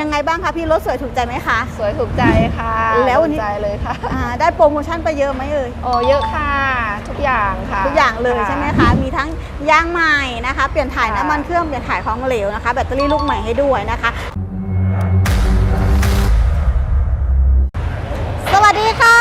ยังไงบ้างคะพี่รถสวยถูกใจไหมคะ สวยถูกใจค่ะแล้ววันนี้ ถูกใจเลยค่ะ อ่าได้โปรโมชั่นไปเยอะไหมเอ่ยโอ้เยอะค่ะ ทุกอย่างค่ะ ทุกอย่างเลยค่ะใช่ไหมคะ มีทั้งยางใหม่นะคะ เปลี่ยนถ่ายค่ะ น้ำมันเครื่องเปลี่ยนถ่ายของเหลวนะคะ แบตเตอรี่ลูกใหม่ให้ด้วยนะคะ สวัสดีค่ะ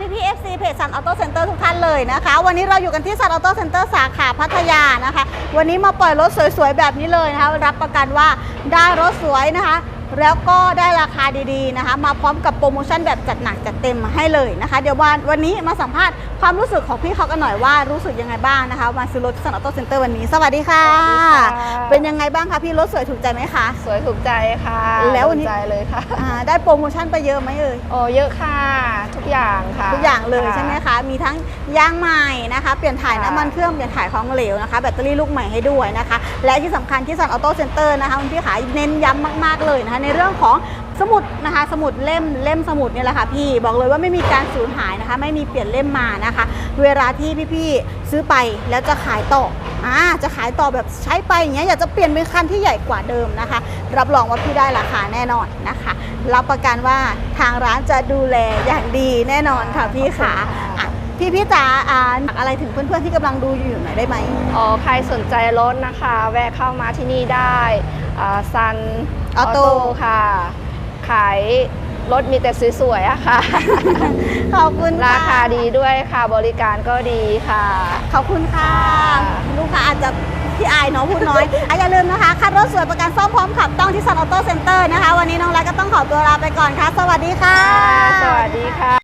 พี่พีเอฟซีเพจสันออโต้เซ็นเตอร์ทุกท่านเลยนะคะ วันนี้เราอยู่กันที่สันออโต้เซ็นเตอร์สาขาพัทยานะคะ วันนี้มาปล่อยรถสวยๆ แบบนี้เลยนะคะ รับประกันว่าได้รถสวยนะคะ แล้วก็ได้ราคาดีๆนะคะ มาพร้อมกับโปรโมชั่นแบบจัดหนักจัดเต็มมาให้เลยนะคะ เดี๋ยววันวันนี้มาสัมภาษณ์ความรู้สึกของพี่เขากันหน่อยว่ารู้สึกยังไงบ้างนะคะมาซื้อรถที่สันออโต้เซ็นเตอร์วันนี้ สวัสดีค่ะ สวัสดีค่ะ เป็นยังไงบ้างคะพี่รถสวยถูกใจไหมคะ สวยถูกใจค่ะแล้ววันนี้ ถูกใจเลยค่ะอ่าได้โปรโมชั่นไปเยอะไหมเอ่ย โอ้เยอะค่ะ ทุกอย่างค่ะ ทุกอย่างเลยค่ะใช่ไหมคะ มีทั้งยางใหม่นะคะ เปลี่ยนถ่ายค่ะ น้ำมันเครื่อง เปลี่ยนถ่ายของเหลวนะคะ แบตเตอรี่ลูกใหม่ให้ด้วยนะคะ และที่สำคัญที่สันออโต้เซ็นเตอร์นะคะคุณพี่ขายเน้นย้ำมากๆเลยนะคะในเรื่องของสมุดนะคะ สมุดเล่มเล่มสมุดเนี่ยแหละค่ะพี่บอกเลยว่าไม่มีการสูญหายนะคะ ไม่มีเปลี่ยนเล่มมานะคะ เวลาที่พี่ๆซื้อไปแล้วจะขายต่ออ่าจะขายต่อแบบใช้ไปอย่างเงี้ยอยากจะเปลี่ยนเป็นคันที่ใหญ่กว่าเดิมนะคะ รับรองว่าพี่ได้ราคาแน่นอนนะคะ รับประกันว่าทางร้านจะดูแลอย่างดีแน่นอนค่ะพี่ขาอะ พี่พี่จ๋าอ่าฝากอะไรถึงเพื่อนๆที่กำลังดูอยู่หน่อยได้ไหม อ๋อใครสนใจรถนะคะ แวะเข้ามาที่นี่ได้ซันออ Auto โต้ค่ะ ขายรถมีแต่สวยๆอะค่ะ ขอบคุณราคาะดีด้วยค่ะ บริการก็ดีค่ะ ขอบคุณค่ะค่ะ ลูกค้าอาจจะพี่อายเนาะพูดน้อยอะอย่าลืมนะคะคันรถสวยประกันซ่อมพร้อมขับต้องที่ซันออโต้เซ็นเตอร์นะคะ วันนี้น้องรักก็ต้องขอตัวลาไปก่อนค่ะ สวัสดีค่ะ สวัสดีค่ะ